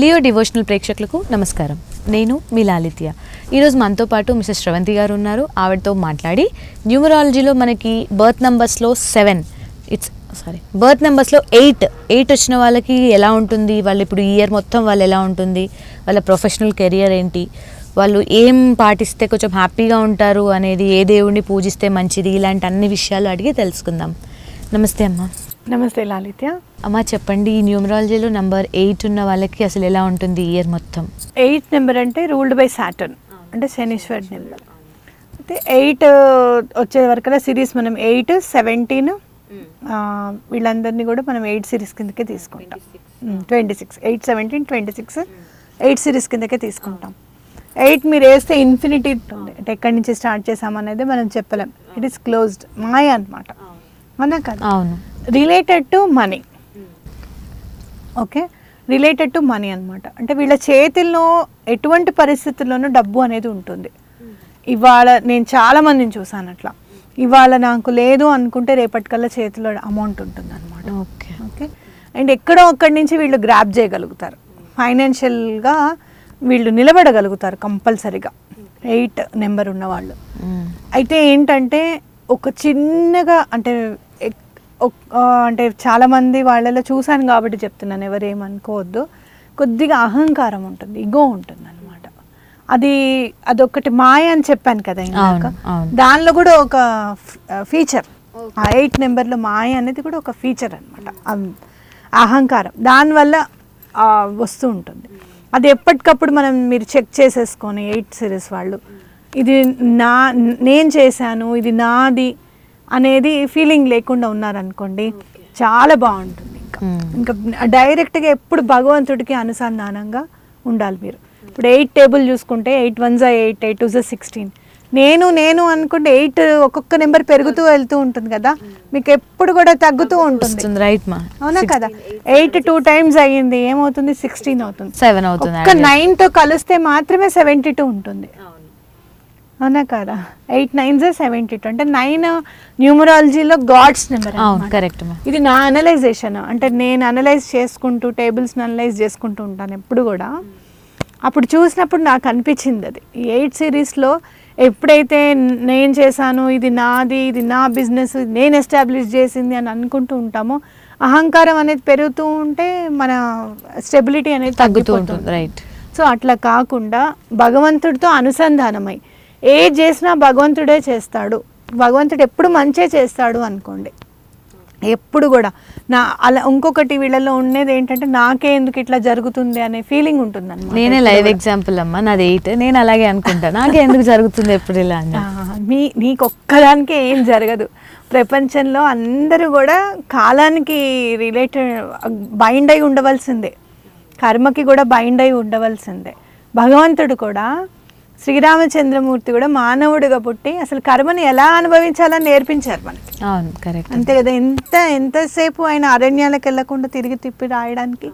Leo devotional ప్రేక్షకులకు నమస్కారం. నేను మీ లాలిత్య. ఈరోజు మనతో పాటు మిస్టర్ శ్రవంతి గారు ఉన్నారు. ఆవిడతో మాట్లాడి న్యూమరాలజీలో మనకి బర్త్ నెంబర్స్లో సెవెన్. ఇట్స్ సారీ బర్త్ నెంబర్స్లో ఎయిట్. ఎయిట్ వచ్చిన వాళ్ళకి ఎలా ఉంటుంది? వాళ్ళు ఇప్పుడు ఇయర్ మొత్తం వాళ్ళు ఎలా ఉంటుంది? వాళ్ళ ప్రొఫెషనల్ కెరియర్ ఏంటి? వాళ్ళు ఏం పాటిస్తే కొంచెం హ్యాపీగా ఉంటారు అనేది ఏ దేవుడిని పూజిస్తే మంచిది? ఇలాంటి అన్ని విషయాలు అడిగి తెలుసుకుందాం. నమస్తే అమ్మా. నమస్తే లాలిత్య. అమ్మా చెప్పండి ఈ న్యూమరాలజీలో నంబర్ ఎయిట్ ఉన్న వాళ్ళకి అసలు ఎలా ఉంటుంది ఇయర్ మొత్తం? ఎయిత్ నెంబర్ అంటే రూల్డ్ బై సాటర్న్ అంటే శనీశ్వర్ నెంబర్. అయితే ఎయిట్ వచ్చే వరకు సిరీస్ మనం ఎయిట్ సెవెంటీన్ వీళ్ళందరినీ కూడా మనం ఎయిట్ సిరీస్ కిందకే తీసుకుంటాం. Twenty six. Eight seventeen twenty six eight series కిందకే తీసుకుంటాం. ఎయిట్ మీరు వేస్తే ఇన్ఫినిటీ అంటే ఎక్కడి నుంచి స్టార్ట్ చేసామనేది మనం చెప్పలేం. ఇట్ ఈస్ క్లోజ్డ్ మాయ అనమాట అవునా కదా అవును. Related to money okay related to money అన్నమాట. అంటే వీళ్ళ చేతుల్లో ఎటువంటి పరిస్థితుల్లోనూ డబ్బు అనేది ఉంటుంది. ఇవాళ నేను చాలా మందిని చూసాను అట్లా. ఇవాళ నాకు లేదు అనుకుంటే రేపటికల్లా చేతిలో అమౌంట్ ఉంటుంది అనమాట ఓకే ఓకే అండ్ ఎక్కడో ఒక్కడి నుంచి వీళ్ళు గ్రాప్ చేయగలుగుతారు. ఫైనాన్షియల్గా వీళ్ళు నిలబడగలుగుతారు కంపల్సరీగా. ఎయిట్ నెంబర్ ఉన్నవాళ్ళు. అయితే ఏంటంటే ఒక చిన్నగా అంటే అంటే చాలామంది వాళ్ళలో చూశాను కాబట్టి చెప్తున్నాను ఎవరేమనుకోవద్దు. కొద్దిగా అహంకారం ఉంటుంది ఇగో ఉంటుంది అనమాట అది అదొకటి మాయ అని చెప్పాను కదా ఇందాక. అవును. దానిలో కూడా ఒక ఫీచర్ ఆ ఎయిట్ నెంబర్లో మాయ అనేది కూడా ఒక ఫీచర్ అనమాట అహంకారం. దానివల్ల వస్తూ ఉంటుంది. అది ఎప్పటికప్పుడు మనం మీరు చెక్ చేసేసుకొని ఎయిట్ సిరీస్ వాళ్ళు ఇది నా నేను చేశాను ఇది నాది అనేది ఫీలింగ్ లేకుండా ఉన్నారనుకోండి చాలా బాగుంటుంది ఇంకా. Hmm. ఇంకా డైరెక్ట్గా ఎప్పుడు భగవంతుడికి అనుసంధానంగా ఉండాలి మీరు. ఇప్పుడు ఎయిట్ టేబుల్ చూసుకుంటే ఎయిట్ వన్ జా ఎయిట్ ఎయిట్ టూ జా సిక్స్టీన్ నేను నేను అనుకుంటే ఎయిట్ ఒక్కొక్క నెంబర్ పెరుగుతూ వెళ్తూ ఉంటుంది కదా. మీకు ఎప్పుడు కూడా తగ్గుతూ ఉంటుంది. రైట్ మా? అవునా కదా? ఎయిట్ టూ టైమ్స్ అయ్యింది ఏమవుతుంది? సిక్స్టీన్ అవుతుంది. సెవెన్ అవుతుంది ఒక్క nine తో కలిస్తే మాత్రమే సెవెంటీ టూ ఉంటుంది అవునా కదా? ఎయిట్ నైన్ జా సెవెంటీ టూ. అంటే నైన్ న్యూమరాలజీలో గాడ్స్ నెంబర్ కరెక్ట్ ఇది నా అనలైజేషన్. అంటే నేను అనలైజ్ చేసుకుంటూ టేబుల్స్ని అనలైజ్ చేసుకుంటూ ఉంటాను ఎప్పుడు కూడా. అప్పుడు చూసినప్పుడు నాకు అనిపించింది అది. ఎయిట్ సిరీస్లో ఎప్పుడైతే నేను చేశాను ఇది నాది ఇది నా బిజినెస్ నేను ఎస్టాబ్లిష్ చేసింది అని అనుకుంటూ ఉంటామో అహంకారం అనేది పెరుగుతూ ఉంటే మన స్టెబిలిటీ అనేది తగ్గుతూ తగ్గుతూ ఉంటుంది రైట్ సో అట్లా కాకుండా భగవంతుడితో అనుసంధానమై ఏ చేసినా భగవంతుడే చేస్తాడు. భగవంతుడు ఎప్పుడు మంచే చేస్తాడు అనుకోండి. ఎప్పుడు కూడా. నా అలా ఇంకొకటి వీళ్ళలో ఉండేది ఏంటంటే నాకే ఎందుకు ఇట్లా జరుగుతుంది అనే ఫీలింగ్ ఉంటుంది నేనే లైవ్ ఎగ్జాంపుల్ అమ్మా నాది ఎయిట్. నేను అలాగే అనుకుంటా. నాకే ఎందుకు జరుగుతుంది ఎప్పుడు ఇలా మీ నీకు ఒక్కదానికే ఏం జరగదు. ప్రపంచంలో అందరూ కూడా కాలానికి రిలేటెడ్ బైండ్ అయి ఉండవలసిందే. కర్మకి కూడా బైండ్ అయి ఉండవలసిందే. భగవంతుడు కూడా శ్రీరామచంద్రమూర్తి కూడా మానవుడిగా పుట్టి అసలు కర్మని ఎలా అనుభవించాలని నేర్పించారు మనకి. అవును కరెక్ట్. అంతే కదా ఎంత ఎంతసేపు ఆయన అరణ్యాలకు వెళ్ళకుండా తిరిగి తిప్పి రాయడానికి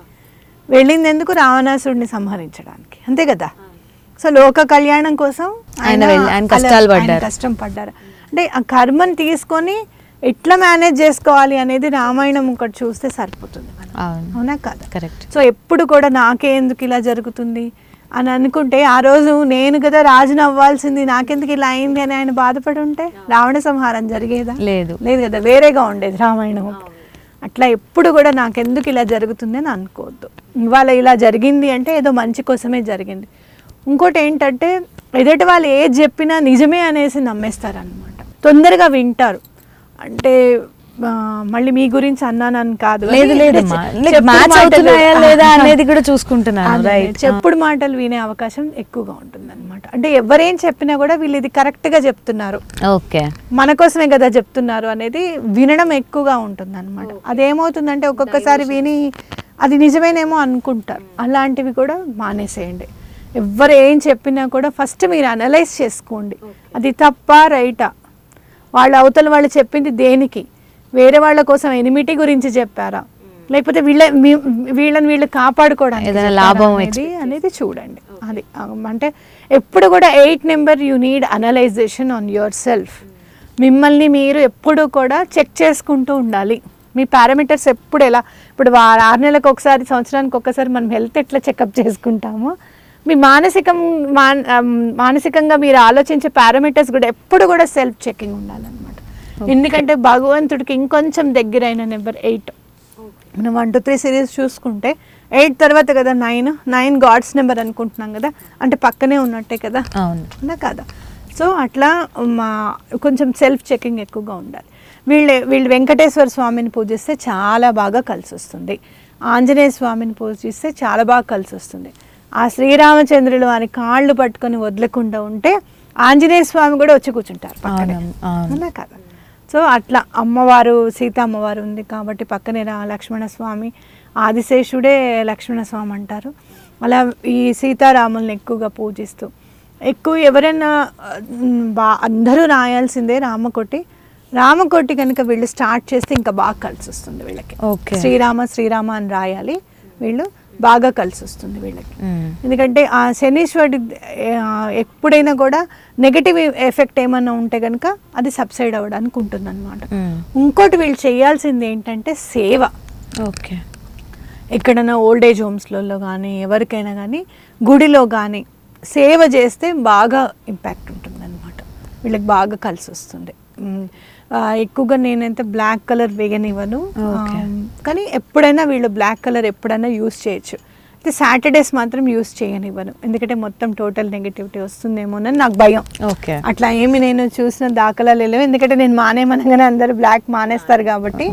వెళ్ళింది ఎందుకు రావణాసుడిని సంహరించడానికి? అంతే కదా. సో లోక కళ్యాణం కోసం ఆయన కష్టాలు పడ్డారు. కష్టం పడ్డారు. అంటే ఆ కర్మని తీసుకొని ఎట్లా మేనేజ్ చేసుకోవాలి అనేది రామాయణం ఒకటి చూస్తే సరిపోతుంది అవునా. కదా? కరెక్ట్. సో ఎప్పుడు కూడా నాకే ఎందుకు ఇలా జరుగుతుంది? అని అనుకుంటే ఆ రోజు నేను కదా రాజుని అవ్వాల్సింది. నాకెందుకు ఇలా అయింది అని ఆయన బాధపడి ఉంటే రావణ సంహారం జరిగేదా? లేదు. లేదు కదా వేరేగా ఉండేది రామాయణం. అట్లా ఎప్పుడు కూడా నాకెందుకు ఇలా జరుగుతుంది అని అనుకోవద్దు. ఇవాళ ఇలా జరిగింది అంటే ఏదో మంచి కోసమే జరిగింది. ఇంకోటి ఏంటంటే ఎదుటి వాళ్ళు ఏది చెప్పినా నిజమే అనేసి నమ్మేస్తారనమాట తొందరగా వింటారు. అంటే మళ్ళీ మీ గురించి అన్నానని కాదు. లేదు చెప్పుడు మ్యాచ్ మాటలు- అవుతున్నాయా లేదా అనేది కూడా చూసుకుంటున్నాను చెప్పుడు మాటలు వినే అవకాశం ఎక్కువగా ఉంటుంది అనమాట అంటే ఎవరేం చెప్పినా కూడా వీళ్ళు ఇది కరెక్ట్గా చెప్తున్నారు. ఓకే. మన కోసమే కదా చెప్తున్నారు అనేది వినడం ఎక్కువగా ఉంటుంది అనమాట అదేమవుతుందంటే ఒక్కొక్కసారి విని అది నిజమేనేమో అనుకుంటారు. అలాంటివి కూడా మానేసేయండి. ఎవరు ఏం చెప్పినా కూడా ఫస్ట్ మీరు అనలైజ్ చేసుకోండి. అది తప్ప రైటా? వాళ్ళ అవతల వాళ్ళు చెప్పింది దేనికి? వేరే వాళ్ళ కోసం ఎనిమిటీ గురించి చెప్పారా? లేకపోతే వీళ్ళ వీళ్ళని వీళ్ళు కాపాడుకోవడానికి ఏదైనా లాభం అనేది అనేది చూడండి. అది అంటే ఎప్పుడు కూడా eight number you need analysation on yourself. మిమ్మల్ని మీరు ఎప్పుడు కూడా చెక్ చేసుకుంటూ ఉండాలి. మీ పారామీటర్స్ ఎప్పుడు ఎలా ఇప్పుడు ఆరు నెలలకు ఒకసారి సంవత్సరానికి ఒకసారి మనం హెల్త్ ఎట్లా చెకప్ చేసుకుంటామో మీ మానసికం మానసికంగా మీరు ఆలోచించే పారామీటర్స్ కూడా ఎప్పుడు కూడా సెల్ఫ్ చెకింగ్ ఉండాలన్నమాట. ఎందుకంటే భగవంతుడికి ఇంకొంచెం దగ్గరైన నెంబర్ ఎయిట్. మనం వన్ టూ త్రీ సిరీస్ చూసుకుంటే ఎయిట్ తర్వాత కదా నైన్? నైన్ గాడ్స్ నెంబర్ అనుకుంటున్నాం కదా? అంటే పక్కనే ఉన్నట్టే కదా? అవును. కదా? సో అట్లా మా కొంచెం సెల్ఫ్ చెకింగ్ ఎక్కువగా ఉండాలి. వీళ్ళు వీళ్ళు వెంకటేశ్వర స్వామిని పూజిస్తే చాలా బాగా కలిసి వస్తుంది ఆంజనేయ స్వామిని పూజిస్తే చాలా బాగా కలిసి వస్తుంది ఆ శ్రీరామచంద్రులు వారి కాళ్ళు పట్టుకొని వదలకుండా ఉంటే ఆంజనేయ స్వామి కూడా వచ్చి కూర్చుంటారు పక్కనే. కదా? సో అట్లా అమ్మవారు సీత అమ్మవారు ఉంది కాబట్టి పక్కనే రా లక్ష్మణ స్వామి ఆదిశేషుడే లక్ష్మణ స్వామి అంటారు. అలా ఈ సీతారాముల్ని ఎక్కువగా పూజిస్తూ. ఎక్కువ ఎవరైనా బా అందరూ రాయాల్సిందే రామకోటి. రామకోటి కనుక వీళ్ళు స్టార్ట్ చేస్తే ఇంకా బాగా కలిసి వస్తుంది వీళ్ళకి. Okay. శ్రీరామ శ్రీరామ అని రాయాలి వీళ్ళు. బాగా కలిసి వస్తుంది వీళ్ళకి. ఎందుకంటే ఆ శనీశ్వరుడి ఎప్పుడైనా కూడా నెగటివ్ ఎఫెక్ట్ ఏమన్నా ఉంటే కనుక అది సబ్సైడ్ అవ్వడానికి ఉంటుంది అనమాట. ఇంకోటి వీళ్ళు చేయాల్సింది ఏంటంటే సేవ. ఓకే. ఎక్కడైనా ఓల్డ్ ఏజ్ హోమ్స్లలో కానీ ఎవరికైనా కానీ గుడిలో కానీ సేవ చేస్తే బాగా ఇంపాక్ట్ ఉంటుంది అనమాట వీళ్ళకి బాగా కలిసి వస్తుంది. ఎక్కువగా నేనైతే బ్లాక్ కలర్. ఆ, కానీ ఎప్పుడైనా వీళ్ళు బ్లాక్ కలర్ ఎప్పుడైనా యూస్ చేయొచ్చు. అయితే సాటర్డేస్ మాత్రం యూస్ చేయనివ్వను. ఎందుకంటే మొత్తం టోటల్ నెగిటివిటీ వస్తుందేమోనని నాకు భయం. ఓకే. అట్లా ఏమి నేను చూసిన దాఖలాలు లేవు. ఎందుకంటే నేను మానేమనగానే అందరూ బ్లాక్ మానేస్తారు కాబట్టి.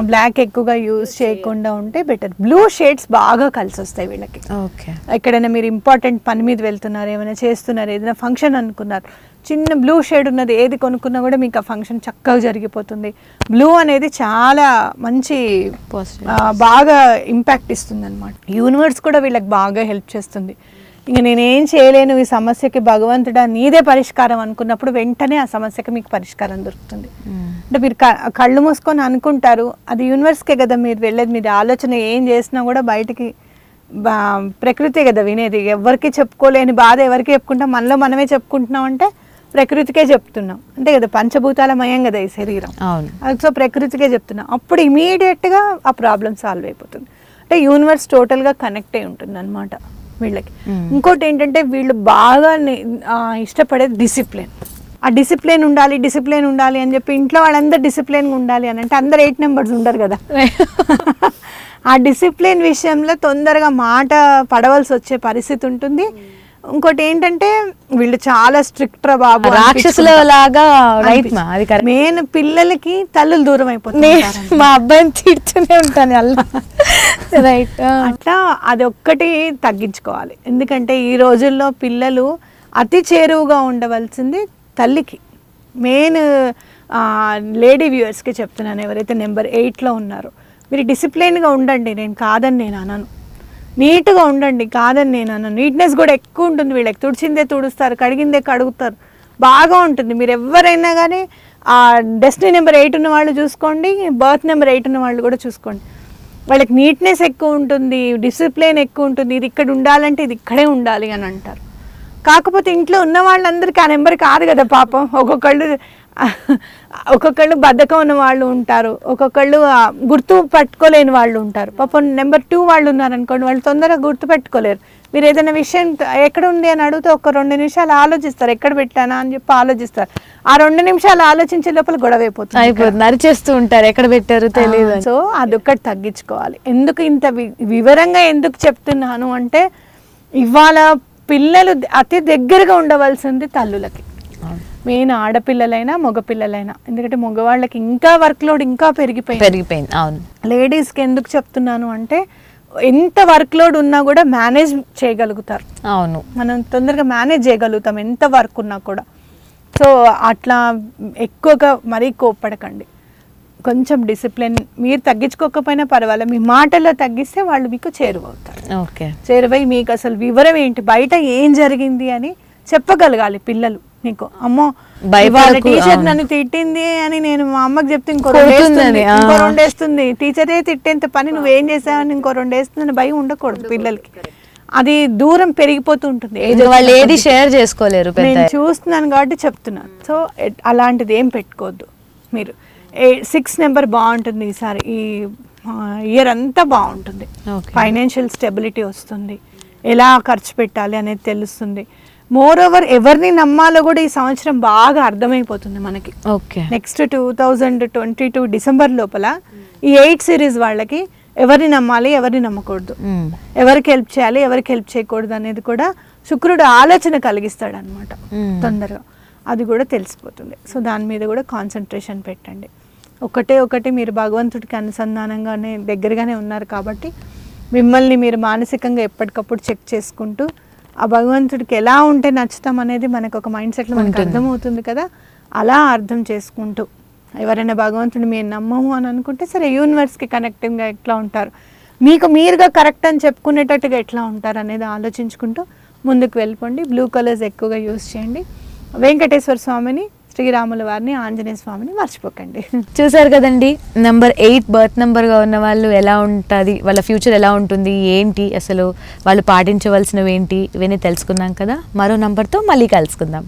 బ్లాక్ ఎక్కువగా యూజ్ చేయకుండా ఉంటే బెటర్. బ్లూ షేడ్స్ బాగా కలిసి వస్తాయి వీళ్ళకి. ఓకే. ఎక్కడైనా మీరు ఇంపార్టెంట్ పని మీద వెళ్తున్నారు ఏమైనా చేస్తున్నారు ఏదైనా ఫంక్షన్ అనుకున్నారు చిన్న బ్లూ షేడ్ ఉన్నది ఏది కొనుక్కున్నా కూడా మీకు ఆ ఫంక్షన్ చక్కగా జరిగిపోతుంది. బ్లూ అనేది చాలా మంచి బాగా ఇంపాక్ట్ ఇస్తుంది అనమాట యూనివర్స్ కూడా వీళ్ళకి బాగా హెల్ప్ చేస్తుంది. ఇంకా నేనేం చేయలేను ఈ సమస్యకి భగవంతుడా నీదే పరిష్కారం అనుకున్నప్పుడు వెంటనే ఆ సమస్యకి మీకు పరిష్కారం దొరుకుతుంది. మ్మ్. అంటే మీరు కళ్ళు మూసుకొని అనుకుంటారు అది యూనివర్స్కే కదా మీరు వెళ్ళేది మీరు ఆలోచన ఏం చేసినా కూడా బయటికి బా ప్రకృతే కదా వినేది. ఎవరికి చెప్పుకోలేని బాధ ఎవరికి చెప్పుకుంటాం? మనలో మనమే చెప్పుకుంటున్నాం అంటే ప్రకృతికే చెప్తున్నాం. అంతే కదా పంచభూతాల మయం కదా ఈ శరీరం. అవును. అది సో ప్రకృతికే చెప్తున్నాం. అప్పుడు ఇమీడియట్గా ఆ ప్రాబ్లం సాల్వ్ అయిపోతుంది. అంటే యూనివర్స్ టోటల్గా కనెక్ట్ అయి ఉంటుంది అనమాట వీళ్ళకి. ఇంకోటి ఏంటంటే వీళ్ళు బాగా ఇష్టపడేది డిసిప్లిన్ ఆ డిసిప్లిన్ ఉండాలి డిసిప్లిన్ ఉండాలి అని చెప్పి ఇంట్లో వాళ్ళందరూ డిసిప్లిన్గా ఉండాలి అని అంటే అందరు ఎయిట్ నెంబర్స్ ఉండరు కదా. ఆ డిసిప్లిన్ విషయంలో తొందరగా మాట పడవలసి వచ్చే పరిస్థితి ఉంటుంది. ఇంకోటి ఏంటంటే వీళ్ళు చాలా స్ట్రిక్ట్ రా బాబు రాక్షసుల లాగా రైట్ మా అది మెయిన్ పిల్లలకి తల్లులు దూరం అయిపోతుంది మా అబ్బాయిని తిడుతూనే ఉంటాను అల్లా. రైట్ అట్లా అది ఒక్కటి తగ్గించుకోవాలి. ఎందుకంటే ఈ రోజుల్లో పిల్లలు అతి చేరువుగా ఉండవలసింది తల్లికి. మెయిన్ లేడీ వ్యూవర్స్కి చెప్తున్నాను ఎవరైతే నెంబర్ ఎయిట్లో ఉన్నారో. మీరు డిసిప్లైన్గా ఉండండి నేను కాదని నేను అనను. నీట్గా ఉండండి కాదని నేను అన్న నీట్నెస్ కూడా ఎక్కువ ఉంటుంది వీళ్ళకి. తుడిచిందే తుడుస్తారు కడిగిందే కడుగుతారు. బాగా ఉంటుంది. మీరు ఎవరైనా కానీ ఆ డెస్టినీ నెంబర్ ఎయిట్ ఉన్న వాళ్ళు చూసుకోండి బర్త్ నెంబర్ ఎయిట్ ఉన్న వాళ్ళు కూడా చూసుకోండి. వాళ్ళకి నీట్నెస్ ఎక్కువ ఉంటుంది డిసిప్లిన్ ఎక్కువ ఉంటుంది. ఇది ఇక్కడ ఉండాలంటే ఇది ఇక్కడే ఉండాలి అని అంటారు. కాకపోతే ఇంట్లో ఉన్న వాళ్ళందరికీ ఆ నెంబర్ కాదు కదా పాపం. ఒక్కొక్కళ్ళు ఒక్కొక్కళ్ళు బద్ధకం ఉన్న వాళ్ళు ఉంటారు. ఒక్కొక్కళ్ళు గుర్తు పట్టుకోలేని వాళ్ళు ఉంటారు. పాపం నెంబర్ టూ వాళ్ళు ఉన్నారు అనుకోండి వాళ్ళు తొందరగా గుర్తు పెట్టుకోలేరు. మీరు ఏదైనా విషయం ఎక్కడ ఉంది అని అడిగితే ఒక రెండు నిమిషాలు ఆలోచిస్తారు. ఎక్కడ పెట్టానా అని చెప్పి ఆలోచిస్తారు. ఆ రెండు నిమిషాలు ఆలోచించే లోపల గొడవ అయిపోతుంది అయిపోతుంది. అరిచేస్తూ ఉంటారు. ఎక్కడ పెట్టారు తెలియదు. సో అదొక్కటి తగ్గించుకోవాలి. ఎందుకు ఇంత వి- వివరంగా ఎందుకు చెప్తున్నాను అంటే ఇవాళ పిల్లలు అతి దగ్గరగా ఉండవలసింది తల్లులకి. మెయిన్ ఆడపిల్లలైనా మగపిల్లలైనా. ఎందుకంటే మగవాళ్ళకి ఇంకా వర్క్ లోడ్ ఇంకా పెరిగిపోయింది. పెరిగిపోయింది అవును. లేడీస్కి ఎందుకు చెప్తున్నాను అంటే ఎంత వర్క్ లోడ్ ఉన్నా కూడా మేనేజ్ చేయగలుగుతారు. అవును. మనం తొందరగా మేనేజ్ చేయగలుగుతాం ఎంత వర్క్ ఉన్నా కూడా. సో అట్లా ఎక్కువగా మరీ కోప్పడకండి. కొంచెం డిసిప్లిన్ మీరు తగ్గించుకోకపోయినా పర్వాలేదు మీ మాటల్లో తగ్గిస్తే వాళ్ళు మీకు చేరువవుతారు. ఓకే. చేరువై మీకు అసలు వివరం ఏంటి బయట ఏం జరిగింది అని చెప్పగలగాలి పిల్లలు. మీకు అమ్మో టీచర్. నన్ను తిట్టింది అని నేను మా అమ్మకి చెప్తే ఇంకో రెండేస్తుంది. ఇంకో రెండేస్తుంది టీచరే తిట్టేంత పని నువ్వేం చేసావని ఇంకో రెండేస్తుందని భయం ఉండకూడదు పిల్లలకి. అది దూరం పెరిగిపోతూ ఉంటుంది వాళ్ళు ఏది. షేర్ చేసుకోలేరు పెద్ద నేను చూస్తున్నాను కాబట్టి చెప్తున్నాను. సో అలాంటిది ఏం పెట్టుకోవద్దు మీరు. సిక్స్ నెంబర్ బాగుంటుంది ఈసారి ఈ ఇయర్ అంతా బాగుంటుంది. ఓకే. ఫైనాన్షియల్ స్టెబిలిటీ వస్తుంది. ఎలా ఖర్చు పెట్టాలి అనేది తెలుస్తుంది. మోర్ ఓవర్ ఎవరిని నమ్మాలో కూడా ఈ సంవత్సరం బాగా అర్థమైపోతుంది మనకి. Okay. Next two thousand twenty two December లోపల ఈ ఎయిట్ సిరీస్ వాళ్ళకి ఎవరిని నమ్మాలి ఎవరిని నమ్మకూడదు. మ్మ్. ఎవరికి హెల్ప్ చేయాలి ఎవరికి హెల్ప్ చేయకూడదు అనేది కూడా శుక్రుడు ఆలోచన కలిగిస్తాడు అనమాట మ్మ్. తొందరగా. అది కూడా తెలిసిపోతుంది. సో దాని మీద కూడా కాన్సన్ట్రేషన్ పెట్టండి. ఒకటే ఒకటి మీరు భగవంతుడికి అనుసంధానంగానే దగ్గరగానే ఉన్నారు కాబట్టి మిమ్మల్ని మీరు మానసికంగా ఎప్పటికప్పుడు చెక్ చేసుకుంటూ ఆ భగవంతుడికి ఎలా ఉంటే నచ్చుతాం అనేది మనకు ఒక మైండ్ సెట్లో మనకు. అర్థమవుతుంది కదా. అలా అర్థం చేసుకుంటూ ఎవరైనా భగవంతుడిని మేము నమ్మము అని అనుకుంటే సరే యూనివర్స్కి కనెక్టింగ్గా ఎట్లా ఉంటారు? మీకు మీరుగా కరెక్ట్ అని చెప్పుకునేటట్టుగా ఎట్లా ఉంటారు అనేది ఆలోచించుకుంటూ ముందుకు వెళ్ళిపోండి. బ్లూ కలర్స్ ఎక్కువగా యూస్ చేయండి. వెంకటేశ్వర స్వామిని శ్రీరాముల వారిని ఆంజనేయ స్వామిని మర్చిపోకండి. చూసారు కదండి నెంబర్ ఎయిట్ బర్త్ నెంబర్గా ఉన్న వాళ్ళు ఎలా ఉంటుంది వాళ్ళ ఫ్యూచర్ ఎలా ఉంటుంది ఏంటి అసలు వాళ్ళు పాటించవలసినవి ఏంటి ఇవన్నీ తెలుసుకున్నాం కదా. మరో నంబర్తో మళ్ళీ కలుసుకుందాం.